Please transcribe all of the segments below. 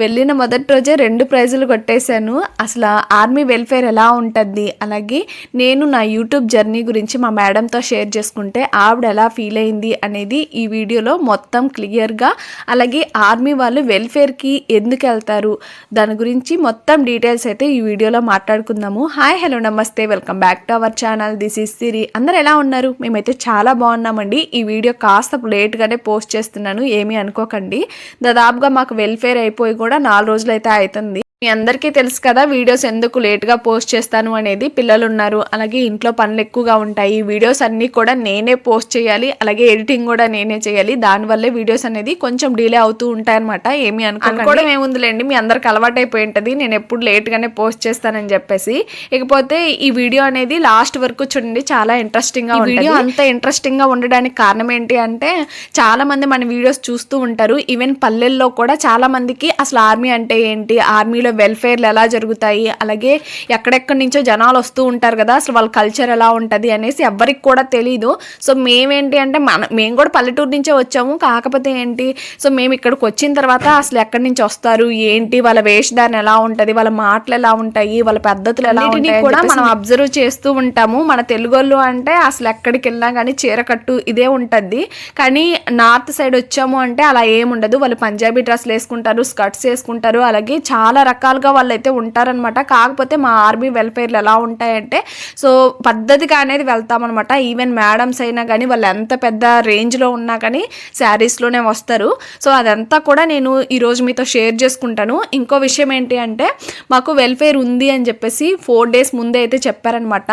వెళ్ళిన మొదటి రోజే రెండు ప్రైజులు కొట్టేశాను. అసలు ఆర్మీ వెల్ఫేర్ ఎలా ఉంటుంది? అలాగే నేను నా యూట్యూబ్ జర్నీ గురించి మా మేడంతో షేర్ చేసుకుంటే ఆవిడ ఎలా ఫీల్ అయింది అనేది ఈ వీడియోలో మొత్తం క్లియర్గా అలాగే ఆర్మీ వాళ్ళు వెల్ఫేర్కి ఎందుకు వెళ్తారు? దాని గురించి మొత్తం డీటెయిల్స్ అయితే ఈ వీడియోలో మాట్లాడుకుందాము. హాయ్ హలో నమస్తే welcome back to our channel. This is Siri. అందరు ఎలా ఉన్నారు? మేమైతే చాలా బాగున్నామండి. ఈ వీడియో కాస్త లేట్గానే పోస్ట్ చేస్తున్నాను ఏమీ అనుకోకండి. దాదాపుగా మాకు వెల్ఫేర్ అయిపోయి కూడా నాలుగు రోజులు అయితే అవుతుంది. మీ అందరికీ తెలుసు కదా వీడియోస్ ఎందుకు లేట్గా పోస్ట్ చేస్తాను అనేది. పిల్లలు ఉన్నారు అలాగే ఇంట్లో పనులు ఎక్కువగా ఉంటాయి. వీడియోస్ అన్నీ కూడా నేనే పోస్ట్ చేయాలి అలాగే ఎడిటింగ్ కూడా నేనే చేయాలి. దానివల్లే వీడియోస్ అనేది కొంచెం డిలే అవుతూ ఉంటాయన్నమాట. ఏమి అనుకోవడం ఏముందిలేండి మీ అందరికి అలవాటైపోయి ఉంటుంది నేను ఎప్పుడు లేట్గానే పోస్ట్ చేస్తానని చెప్పేసి. ఇకపోతే ఈ వీడియో అనేది లాస్ట్ వరకు చూడండి చాలా ఇంట్రెస్టింగ్గా వీడియో అంత ఇంట్రెస్టింగ్గా ఉండడానికి కారణం ఏంటి అంటే చాలా మంది మన వీడియోస్ చూస్తూ ఉంటారు. ఈవెన్ పల్లెల్లో కూడా చాలా మందికి అసలు ఆర్మీ అంటే ఏంటి? ఆర్మీలో వెల్ఫేర్లు ఎలా జరుగుతాయి అలాగే ఎక్కడెక్కడి నుంచో జనాలు వస్తూ ఉంటారు కదా అసలు వాళ్ళ కల్చర్ ఎలా ఉంటుంది అనేసి ఎవ్వరికి కూడా తెలియదు సో మేమేంటి అంటే మన మేము కూడా పల్లెటూరు నుంచే వచ్చాము. కాకపోతే ఏంటి సో మేము ఇక్కడికి వచ్చిన తర్వాత అసలు ఎక్కడి నుంచి వస్తారు ఏంటి వాళ్ళ వేషధారణ ఎలా ఉంటుంది వాళ్ళ మాటలు ఎలా ఉంటాయి వాళ్ళ పద్ధతులు ఎలా ఉంటాయి కూడా మనం అబ్జర్వ్ చేస్తూ ఉంటాము. మన తెలుగు వాళ్ళు అంటే అసలు ఎక్కడికి వెళ్ళినా కానీ చీర కట్టు ఇదే ఉంటుంది. కానీ నార్త్ సైడ్ వచ్చాము అంటే అలా ఏముండదు వాళ్ళు పంజాబీ డ్రెస్లు వేసుకుంటారు స్కర్ట్స్ వేసుకుంటారు. అలాగే చాలా రకాలుగా వాళ్ళు అయితే ఉంటారనమాట కాకపోతే మా ఆర్మీ వెల్ఫేర్లు ఎలా ఉంటాయంటే సో పద్ధతిగా అనేది వెళ్తామన్నమాట. ఈవెన్ మేడమ్స్ అయినా కానీ వాళ్ళు ఎంత పెద్ద రేంజ్లో ఉన్నా కానీ శారీస్లోనే వస్తారు. సో అదంతా కూడా నేను ఈరోజు మీతో షేర్ చేసుకుంటాను. ఇంకో విషయం ఏంటి అంటే మాకు వెల్ఫేర్ ఉంది అని చెప్పేసి ఫోర్ డేస్ ముందే అయితే చెప్పారనమాట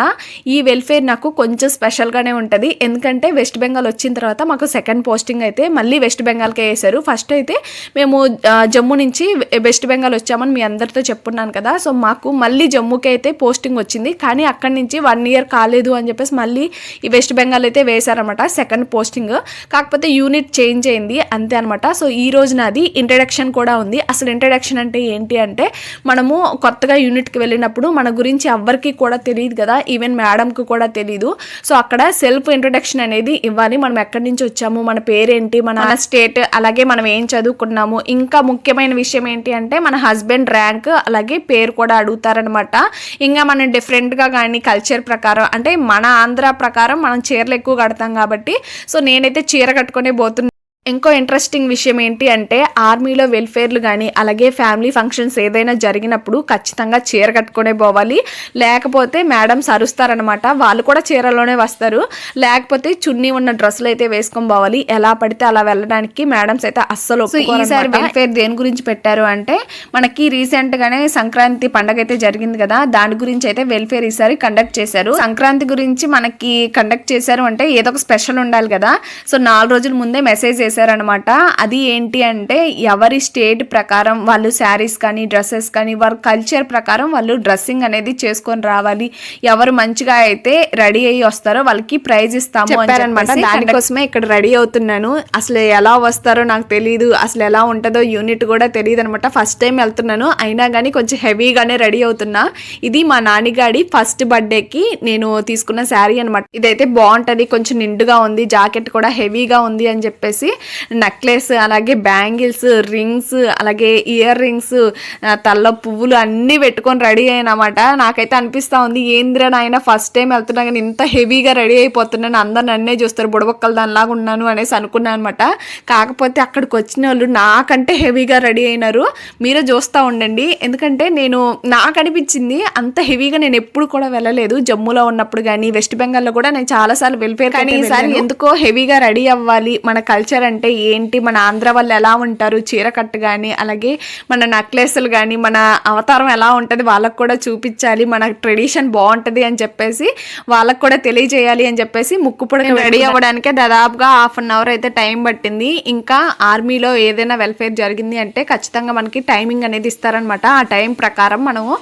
ఈ వెల్ఫేర్ నాకు కొంచెం స్పెషల్గానే ఉంటుంది. ఎందుకంటే వెస్ట్ బెంగాల్ వచ్చిన తర్వాత మాకు సెకండ్ పోస్టింగ్ అయితే మళ్ళీ వెస్ట్ బెంగాల్కే వేశారు ఫస్ట్ అయితే మేము జమ్మూ నుంచి వెస్ట్ బెంగాల్ వచ్చామని మీ అందరితో చెప్పున్నాను కదా సో మాకు మళ్ళీ జమ్మూకి అయితే పోస్టింగ్ వచ్చింది. కానీ అక్కడి నుంచి వన్ ఇయర్ కాలేదు అని చెప్పేసి మళ్ళీ ఈ వెస్ట్ బెంగాల్ అయితే వేశారనమాట సెకండ్ పోస్టింగ్ కాకపోతే యూనిట్ చేంజ్ అయింది అంతే అనమాట సో ఈ రోజు నాది ఇంట్రడక్షన్ కూడా ఉంది. అసలు ఇంట్రడక్షన్ అంటే ఏంటి అంటే మనము కొత్తగా యూనిట్కి వెళ్ళినప్పుడు మన గురించి ఎవ్వరికి కూడా తెలియదు కదా ఈవెన్ మేడంకి కూడా తెలియదు సో అక్కడ సెల్ఫ్ ఇంట్రడక్షన్ అనేది ఇవ్వాలి. మనం ఎక్కడి నుంచి వచ్చాము మన పేరేంటి మన స్టేట్ అలాగే మనం ఏం చదువుకున్నాము. ఇంకా ముఖ్యమైన విషయం ఏంటి అంటే మన హస్బెండ్ ర్యాంక్ అలాగే పేరు కూడా అడుగుతారనమాట ఇంకా మనం డిఫరెంట్గా కానీ కల్చర్ ప్రకారం అంటే మన ఆంధ్ర ప్రకారం మనం చీరలు ఎక్కువ కడతాం కాబట్టి సో నేనైతే చీర కట్టుకునే పోతున్నాను ఇంకో ఇంట్రెస్టింగ్ విషయం ఏంటి అంటే ఆర్మీలో వెల్ఫేర్లు కానీ అలాగే ఫ్యామిలీ ఫంక్షన్స్ ఏదైనా జరిగినప్పుడు ఖచ్చితంగా చీర కట్టుకునే పోవాలి. లేకపోతే మేడమ్స్ అరుస్తారనమాట వాళ్ళు కూడా చీరలోనే వస్తారు. లేకపోతే చున్నీ ఉన్న డ్రెస్సులు అయితే వేసుకొని పోవాలి. ఎలా పడితే అలా వెళ్ళడానికి మేడమ్స్ అయితే అస్సలు. ఈసారి వెల్ఫేర్ దేని గురించి పెట్టారు అంటే మనకి రీసెంట్ గానే సంక్రాంతి పండగ అయితే జరిగింది కదా దాని గురించి అయితే వెల్ఫేర్ ఈసారి కండక్ట్ చేశారు. సంక్రాంతి గురించి మనకి కండక్ట్ చేశారు అంటే ఏదో ఒక స్పెషల్ ఉండాలి కదా. సో నాలుగు రోజుల ముందే మెసేజ్ చేశారనమాట అది ఏంటి అంటే ఎవరి స్టేట్ ప్రకారం వాళ్ళు శారీస్ కానీ డ్రెస్సెస్ కానీ వారి కల్చర్ ప్రకారం వాళ్ళు డ్రెస్సింగ్ అనేది చేసుకొని రావాలి. ఎవరు మంచిగా అయితే రెడీ అయ్యి వస్తారో వాళ్ళకి ప్రైజ్ ఇస్తాము చెప్పారనమాట దానికోసమే ఇక్కడ రెడీ అవుతున్నాను. అసలు ఎలా వస్తారో నాకు తెలియదు అసలు ఎలా ఉంటుందో యూనిట్ కూడా తెలియదు అనమాట ఫస్ట్ టైం వెళ్తున్నాను. అయినా కానీ కొంచెం హెవీగానే రెడీ అవుతున్నా. ఇది మా నాన్నగాడి ఫస్ట్ బర్త్డేకి నేను తీసుకున్న శారీ అనమాట ఇదైతే బాగుంటది. కొంచెం నిండుగా ఉంది. జాకెట్ కూడా హెవీగా ఉంది అని చెప్పేసి నెక్లెస్ అలాగే బ్యాంగిల్స్ రింగ్స్ అలాగే ఇయర్ రింగ్స్ తల్ల పువ్వులు అన్నీ పెట్టుకొని రెడీ అయినమాట. నాకైతే అనిపిస్తా ఉంది ఏంద్రా నాయన ఫస్ట్ టైం వెళ్తున్నా కానీ ఇంత హెవీగా రెడీ అయిపోతున్నాను అందరు నన్నే చూస్తారు బుడబొక్కలు దానిలాగా ఉన్నాను అనేసి అనుకున్నాను అనమాట కాకపోతే అక్కడికి వచ్చిన వాళ్ళు నాకంటే హెవీగా రెడీ అయినారు. మీరే చూస్తూ ఉండండి. ఎందుకంటే నేను నాకు అనిపించింది అంత హెవీగా నేను ఎప్పుడు కూడా వెళ్ళలేదు. జమ్మూలో ఉన్నప్పుడు కానీ వెస్ట్ బెంగాల్లో కూడా నేను చాలాసార్లు వెళ్ళిపోయాను. కానీ ఈసారి ఎందుకో హెవీగా రెడీ అవ్వాలి మన కల్చర్ అంటే. ఏంటి మన ఆంధ్ర వాళ్ళు ఎలా ఉంటారు చీర కట్టు కానీ అలాగే మన నెక్లెస్లు కానీ మన అవతారం ఎలా ఉంటుంది వాళ్ళకు కూడా చూపించాలి మన ట్రెడిషన్ బాగుంటుంది అని చెప్పేసి వాళ్ళకు కూడా తెలియజేయాలి అని చెప్పేసి ముక్కు పొడి రెడీ అవ్వడానికే దాదాపుగా హాఫ్ అన్ అవర్ అయితే టైం పట్టింది. ఇంకా ఆర్మీలో ఏదైనా వెల్ఫేర్ జరిగింది అంటే ఖచ్చితంగా మనకి టైమింగ్ అనేది ఇస్తారనమాట ఆ టైం ప్రకారం మనము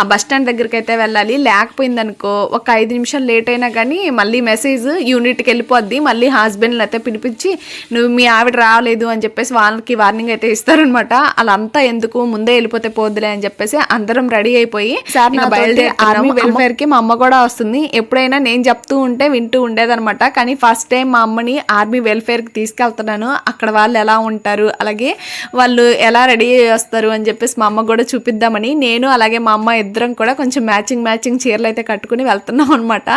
ఆ బస్ స్టాండ్ దగ్గరికి అయితే వెళ్ళాలి. లేకపోయింది అనుకో ఒక ఐదు నిమిషాలు లేట్ అయినా కానీ మళ్ళీ మెసేజ్ యూనిట్కి వెళ్ళిపోద్ది. మళ్ళీ హస్బెండ్ని అయితే పిలిపించి నువ్వు మీ ఆవిడ రాలేదు అని చెప్పేసి వాళ్ళకి వార్నింగ్ అయితే ఇస్తారనమాట వాళ్ళంతా ఎందుకు? ముందే వెళ్ళిపోతే పోద్దులే అని చెప్పేసి అందరం రెడీ అయిపోయి సార్ నా బయలుదేరి ఆర్మీ వెల్ఫేర్కి మా అమ్మ కూడా వస్తుంది. ఎప్పుడైనా నేను చెప్తూ ఉంటే వింటూ ఉండేదన్నమాట. కానీ ఫస్ట్ టైం మా అమ్మని ఆర్మీ వెల్ఫేర్కి తీసుకెళ్తున్నాను. అక్కడ వాళ్ళు ఎలా ఉంటారు? అలాగే వాళ్ళు ఎలా రెడీ వస్తారు? అని చెప్పేసి మా అమ్మ కూడా చూపిద్దామని నేను అలాగే మా అమ్మ ఇద్దరం కూడా కొంచెం మ్యాచింగ్ మ్యాచింగ్ చీరలు అయితే కట్టుకుని వెళ్తున్నాం అనమాట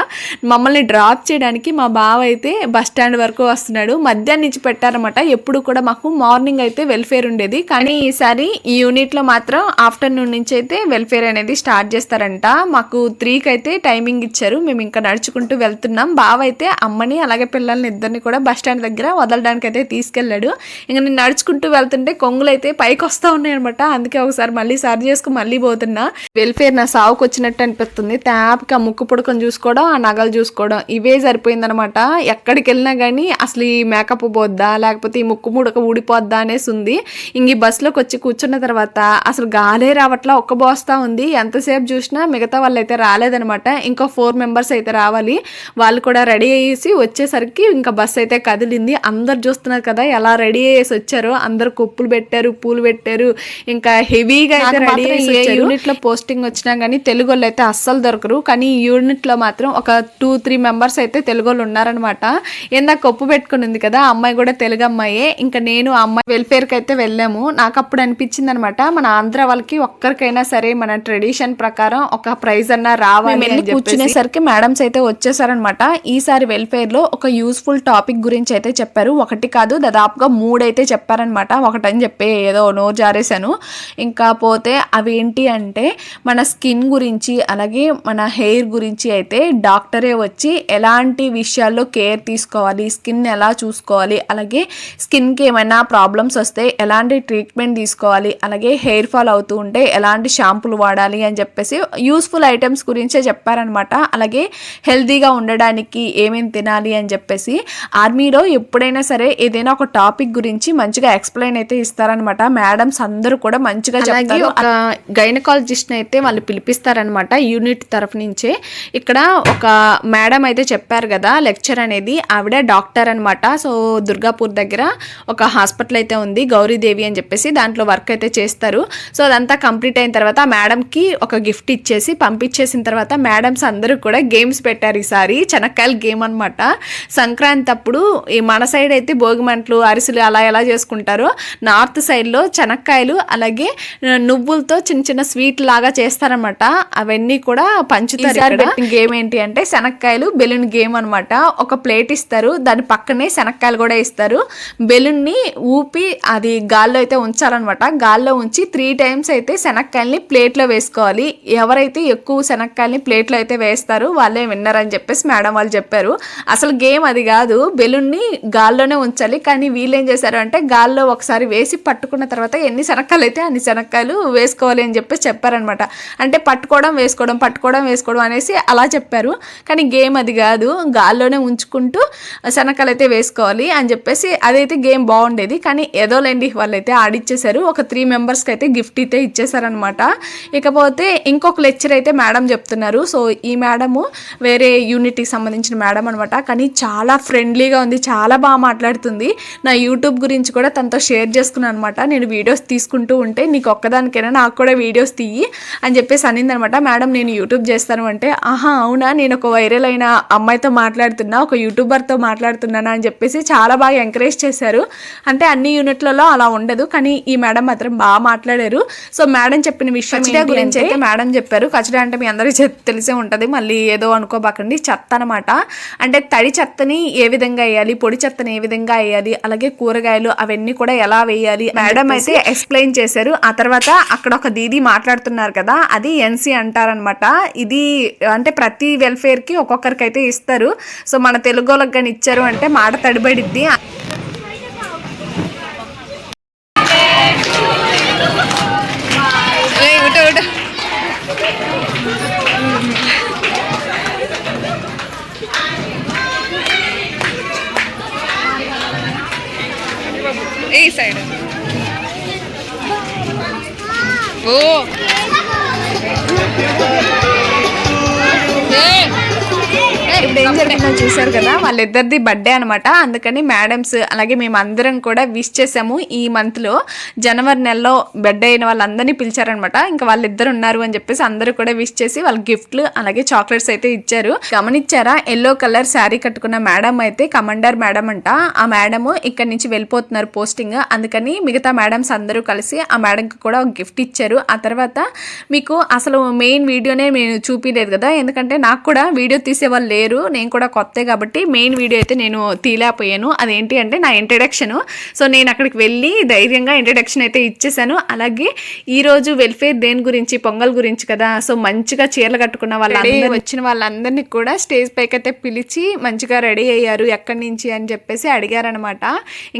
మమ్మల్ని డ్రాప్ చేయడానికి మా బావ అయితే బస్ స్టాండ్ వరకు వస్తున్నాడు. మధ్యాహ్నం నుంచి పెట్టారనమాట ఎప్పుడు కూడా మాకు మార్నింగ్ అయితే వెల్ఫేర్ ఉండేది. కానీ ఈసారి ఈ యూనిట్లో మాత్రం ఆఫ్టర్నూన్ నుంచి అయితే వెల్ఫేర్ అనేది స్టార్ట్ చేస్తారంట. మాకు త్రీకి అయితే టైమింగ్ ఇచ్చారు. మేము ఇంకా నడుచుకుంటూ వెళ్తున్నాం. బావ అయితే అమ్మని అలాగే పిల్లల్ని ఇద్దరిని కూడా బస్ స్టాండ్ దగ్గర వదలడానికి అయితే తీసుకెళ్ళాడు. ఇంకా నేను నడుచుకుంటూ వెళ్తుంటే కొంగులు అయితే పైకి వస్తూ ఉన్నాయి అనమాట అందుకే ఒకసారి మళ్ళీ సరి చేసుకుని మళ్ళీ పోతున్నా. వెల్ఫేర్ నా సావుకు వచ్చినట్టు అనిపిస్తుంది. ట్యాప్కి ఆ ముక్కు పుడకని చూసుకోవడం ఆ నగలు చూసుకోవడం ఇవే సరిపోయిందనమాట ఎక్కడికి వెళ్ళినా కానీ అసలు ఈ మేకప్ పోద్దా లేకపోతే ఈ ముక్కు ముడక ఊడిపోద్దా అనేసి ఉంది ఇంక ఈ బస్సులోకి వచ్చి కూర్చున్న తర్వాత అసలు గాలే రావట్లా ఒక్క బోస్తా ఉంది. ఎంతసేపు చూసినా మిగతా వాళ్ళు అయితే రాలేదనమాట. ఇంకో ఫోర్ మెంబర్స్ అయితే రావాలి. వాళ్ళు కూడా రెడీ అయ్యేసి వచ్చేసరికి ఇంకా బస్ అయితే కదిలింది. అందరు చూస్తున్నారు కదా ఎలా రెడీ అయ్యేసి వచ్చారో. అందరు కొప్పులు పెట్టారు పూలు పెట్టారు. ఇంకా హెవీగా అయితే రెడీ అయ్యి యూనిట్లో పోస్టింగ్ వచ్చినా కానీ తెలుగు వాళ్ళు అయితే అస్సలు దొరకరు. కానీ ఈ యూనిట్లో మాత్రం ఒక టూ త్రీ మెంబర్స్ అయితే తెలుగు వాళ్ళు ఉన్నారనమాట. ఇందాక కొప్పు పెట్టుకుని ఉంది కదా అమ్మాయి కూడా తెలుగు అమ్మాయే ఇంకా నేను ఆ అమ్మాయి వెల్ఫేర్కి అయితే వెళ్ళాము. నాకు అప్పుడు అనిపించింది అనమాట మన ఆంధ్ర వాళ్ళకి ఒక్కరికైనా సరే మన ట్రెడిషన్ ప్రకారం ఒక ప్రైజ్ అన్నా రావాలి కూర్చునేసరికి మేడమ్స్ అయితే వచ్చేసారనమాట. ఈసారి వెల్ఫేర్లో ఒక యూస్ఫుల్ టాపిక్ గురించి అయితే చెప్పారు. ఒకటి కాదు దాదాపుగా మూడు అయితే చెప్పారనమాట. ఒకటని చెప్పి ఏదో నోరు జారేశాను. ఇంకా పోతే అవి ఏంటి అంటే మన స్కిన్ గురించి అలాగే మన హెయిర్ గురించి అయితే డాక్టరే వచ్చి ఎలాంటి విషయాల్లో కేర్ తీసుకోవాలి స్కిన్ ఎలా చూసుకోవాలి అలాగే స్కిన్కి ఏమైనా ప్రాబ్లమ్స్ వస్తే ఎలాంటి ట్రీట్మెంట్ తీసుకోవాలి అలాగే హెయిర్ ఫాల్ అవుతూ ఉంటే ఎలాంటి షాంపూలు వాడాలి అని చెప్పేసి యూస్ఫుల్ ఐటమ్స్ గురించే చెప్పారనమాట అలాగే హెల్తీగా ఉండడానికి ఏమేమి తినాలి అని చెప్పేసి ఆర్మీలో ఎప్పుడైనా సరే ఏదైనా ఒక టాపిక్ గురించి మంచిగా ఎక్స్ప్లెయిన్ అయితే ఇస్తారనమాట మేడమ్స్ అందరూ కూడా మంచిగా చెప్తారు. ఒక గైనకాలజిస్ట్ అయితే వాళ్ళు పిలిపిస్తారనమాట యూనిట్ తరఫు నుంచే. ఇక్కడ ఒక మేడం అయితే చెప్పారు కదా లెక్చర్ అనేది ఆవిడ డాక్టర్ అనమాట సో దుర్గాపూర్ దగ్గర ఒక హాస్పిటల్ అయితే ఉంది గౌరీదేవి అని చెప్పేసి దాంట్లో వర్క్ అయితే చేస్తారు. సో అదంతా కంప్లీట్ అయిన తర్వాత మేడంకి ఒక గిఫ్ట్ ఇచ్చేసి పంపించేసిన తర్వాత మేడమ్స్ అందరూ కూడా గేమ్స్ పెట్టారు ఈసారి. చెనక్కాయల గేమ్ అనమాట సంక్రాంతి అప్పుడు ఈ మన సైడ్ అయితే భోగిమంటలు అరిసెలు అలా ఎలా చేసుకుంటారో నార్త్ సైడ్లో చెనక్కాయలు అలాగే నువ్వులతో చిన్న చిన్న స్వీట్ లాగా చేస్తారనమాట అవన్నీ కూడా పంచుతారు గేమ్ ఏంటి అంటే శనక్కాయలు బెలూన్ గేమ్ అన్నమాట. ఒక ప్లేట్ ఇస్తారు దాని పక్కనే శనక్కాయలు కూడా ఇస్తారు. బెలూన్ని ఊపి అది గాల్లో అయితే ఉంచాలన్నమాట గాల్లో ఉంచి త్రీ టైమ్స్ అయితే శనక్కాయల్ని ప్లేట్లో వేసుకోవాలి. ఎవరైతే ఎక్కువ శనక్కాయల్ని ప్లేట్లో అయితే వేస్తారో వాళ్ళే విన్నర్ అని చెప్పేసి మేడం వాళ్ళు చెప్పారు. అసలు గేమ్ అది కాదు. బెలూన్ని గాల్లోనే ఉంచాలి. కానీ వీళ్ళు ఏం చేశారు అంటే గాల్లో ఒకసారి వేసి పట్టుకున్న తర్వాత ఎన్ని శనక్కాయలు అయితే అన్ని శనక్కాయలు వేసుకోవాలి అని చెప్పేసి చెప్పారనమాట అంటే పట్టుకోవడం వేసుకోవడం పట్టుకోవడం వేసుకోవడం అనేసి అలా చెప్పారు. కానీ గేమ్ అది కాదు. గాల్లోనే ఉంచుకుంటూ శనక్కాయలు అయితే వేసుకోవాలి అని చెప్పేసి అదైతే గేమ్ బాగుండేది. కానీ ఏదోలేండి వాళ్ళైతే ఆడిచ్చేసారు. ఒక త్రీ మెంబర్స్కి అయితే గిఫ్ట్ అయితే ఇచ్చేసారనమాట ఇకపోతే ఇంకొక లెక్చర్ అయితే మేడం చెప్తున్నారు. సో ఈ మేడము వేరే యూనిట్కి సంబంధించిన మేడం అనమాట కానీ చాలా ఫ్రెండ్లీగా ఉంది. చాలా బాగా మాట్లాడుతుంది. నా యూట్యూబ్ గురించి కూడా తనతో షేర్ చేసుకున్నాను అనమాట నేను వీడియోస్ తీసుకుంటూ ఉంటే నీకు ఒక్కదానికైనా నాకు కూడా వీడియోస్ తీయి అని చెప్పేసి అనిందనమాట మేడం నేను యూట్యూబ్ చేస్తాను అంటే ఆహా అవునా? నేను ఒక వైరల్ అయిన అమ్మాయితో మాట్లాడుతున్నా ఒక యూట్యూబర్తో మాట్లాడుతున్నానా? అని చెప్పేసి చాలా బాగా ఎంకరేజ్ చేశారు. అంటే అన్ని యూనిట్లలో అలా ఉండదు. కానీ ఈ మేడం మాత్రం బాగా మాట్లాడారు. సో మేడం చెప్పిన విషయం గురించి అయితే మేడం చెప్పారు. కచడా అంటే మీ అందరికీ తెలిసే ఉంటుంది. మళ్ళీ ఏదో అనుకోబాకండి. చెత్త అనమాట అంటే తడి చెత్తని ఏ విధంగా వేయాలి? పొడి చెత్తని ఏ విధంగా వేయాలి? అలాగే కూరగాయలు అవన్నీ కూడా ఎలా వేయాలి? మేడం అయితే ఎక్స్ప్లెయిన్ చేశారు. ఆ తర్వాత అక్కడ ఒక దీది మాట్లాడుతున్నారు కదా అది ఎన్సీ అంటారనమాట ఇది అంటే ప్రతి వెల్ఫేర్కి ఒక్కొక్కరికి అయితే ఇస్తారు. సో మన తెలుగు వాళ్ళకి కానీ ఇచ్చారు అంటే మాట తడిబడిద్ది. ఈ సైడ్ ఓ ఏం జరిగిందో చూసారు కదా వాళ్ళిద్దరిది బర్త్డే అనమాట అందుకని మేడమ్స్ అలాగే మేము అందరం కూడా విష్ చేసాము ఈ మంత్లో జనవరి నెలలో బర్త్డే అయిన వాళ్ళందరినీ పిలిచారనమాట ఇంకా వాళ్ళిద్దరు ఉన్నారు అని చెప్పేసి అందరూ కూడా విష్ చేసి వాళ్ళ గిఫ్ట్లు అలాగే చాక్లెట్స్ అయితే ఇచ్చారు. గమనించారా? ఎల్లో కలర్ శారీ కట్టుకున్న మేడం అయితే కమాండర్ మేడం అంట. ఆ మేడం ఇక్కడ నుంచి వెళ్ళిపోతున్నారు పోస్టింగ్ అందుకని మిగతా మేడమ్స్ అందరూ కలిసి ఆ మేడంకి కూడా ఒక గిఫ్ట్ ఇచ్చారు. ఆ తర్వాత మీకు అసలు మెయిన్ వీడియోనే నేను చూపించలేదు కదా. ఎందుకంటే నాకు కూడా వీడియో తీసేవాళ్ళు లేరు. నేను కూడా కొత్తే కాబట్టి మెయిన్ వీడియో అయితే నేను తీలేకపోయాను అదేంటి అంటే నా ఇంట్రడక్షన్ సో నేను అక్కడికి వెళ్ళి ధైర్యంగా ఇంట్రడక్షన్ అయితే ఇచ్చేసాను. అలాగే ఈ రోజు వెల్ఫేర్ దేని గురించి పొంగల్ గురించి కదా? సో మంచిగా చీరలు కట్టుకున్న వాళ్ళందరూ వచ్చిన వాళ్ళందరినీ కూడా స్టేజ్ పైకి అయితే పిలిచి మంచిగా రెడీ అయ్యారు. ఎక్కడి నుంచి అని చెప్పేసి అడిగారనమాట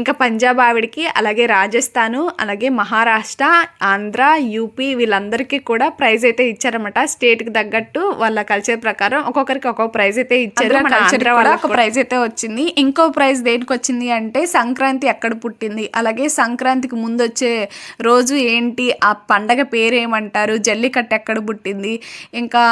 ఇంకా పంజాబ్ ఆవిడకి అలాగే రాజస్థాను అలాగే మహారాష్ట్ర ఆంధ్ర యూపీ వీళ్ళందరికీ కూడా ప్రైజ్ అయితే ఇచ్చారనమాట స్టేట్కి తగ్గట్టు వాళ్ళ కల్చర్ ప్రకారం ఒక్కొక్కరికి ఒక్కొక్క ప్రైజ్ అయితే ఇచ్చారు. మన ఆంధ్ర వాళ్ళకి ఒక ప్రైజ్ అయితే వచ్చింది. ఇంకో ప్రైజ్ దేనికి వచ్చింది అంటే సంక్రాంతి ఎక్కడ పుట్టింది? అలాగే సంక్రాంతికి ముందు వచ్చే రోజు ఏంటి? ఆ పండగ పేరు ఏమంటారు జల్లికట్టు ఎక్కడ పుట్టింది? ఇంకా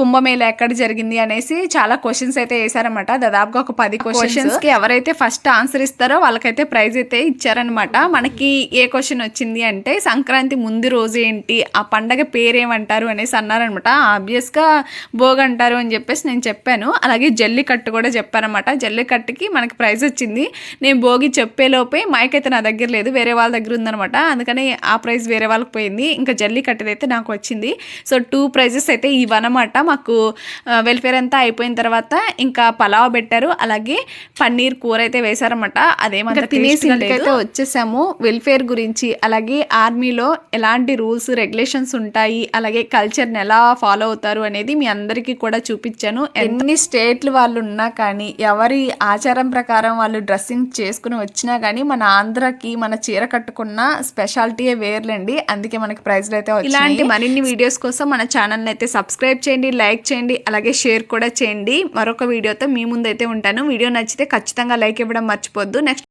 కుంభమేళ ఎక్కడ జరిగింది? అనేసి చాలా క్వశ్చన్స్ అయితే వేసారనమాట దాదాపుగా ఒక పది క్వశ్చన్స్కి ఎవరైతే ఫస్ట్ ఆన్సర్ ఇస్తారో వాళ్ళకైతే ప్రైజ్ అయితే ఇచ్చారనమాట మనకి ఏ క్వశ్చన్ వచ్చింది అంటే సంక్రాంతి ముందు రోజు ఏంటి? ఆ పండగ పేరేమంటారు? అనేసి అన్నారనమాట ఆబ్వియస్గా భోగ్ అంటారు అని చెప్పేసి నేను చెప్పాను. అలాగే జల్లికట్టు కూడా చెప్పానమాట జల్లికట్టుకి మనకి ప్రైజ్ వచ్చింది. నేను భోగి చెప్పేలోపే మైక్ అయితే నా దగ్గర లేదు వేరే వాళ్ళ దగ్గర ఉందనమాట అందుకని ఆ ప్రైజ్ వేరే వాళ్ళకి పోయింది. ఇంకా జల్లికట్టుది అయితే నాకు వచ్చింది. సో టూ ప్రైజెస్ అయితే ఇవన్నమాట మాకు వెల్ఫేర్ అంతా అయిపోయిన తర్వాత ఇంకా పలావ్ పెట్టారు. అలాగే పన్నీర్ కూర అయితే వేశారన్నమాట. అదేమంతా తినేసి అయితే వచ్చేసాము. వెల్ఫేర్ గురించి అలాగే ఆర్మీలో ఎలాంటి రూల్స్ రెగ్యులేషన్స్ ఉంటాయి అలాగే కల్చర్ని ఎలా ఫాలో అవుతారు అనేది మీ అందరికీ కూడా చూపించాను. ఎన్ని స్టేట్లు వాళ్ళు ఉన్నా కానీ ఎవరి ఆచారం ప్రకారం వాళ్ళు డ్రెస్సింగ్ చేసుకుని వచ్చినా కానీ మన ఆంధ్రకి మన చీర కట్టుకున్న స్పెషాలిటీయే వేర్లండి. అందుకే మనకి ప్రైజ్లు అయితే ఇలాంటి మరిన్ని వీడియోస్ కోసం మన ఛానల్ అయితే సబ్స్క్రైబ్ చేయండి లైక్ చేయండి అలాగే షేర్ కూడా చేయండి. మరొక వీడియోతో మీ ముందు అయితే ఉంటాను. వీడియో నచ్చితే ఖచ్చితంగా లైక్ ఇవ్వడం మర్చిపోద్దు. నెక్స్ట్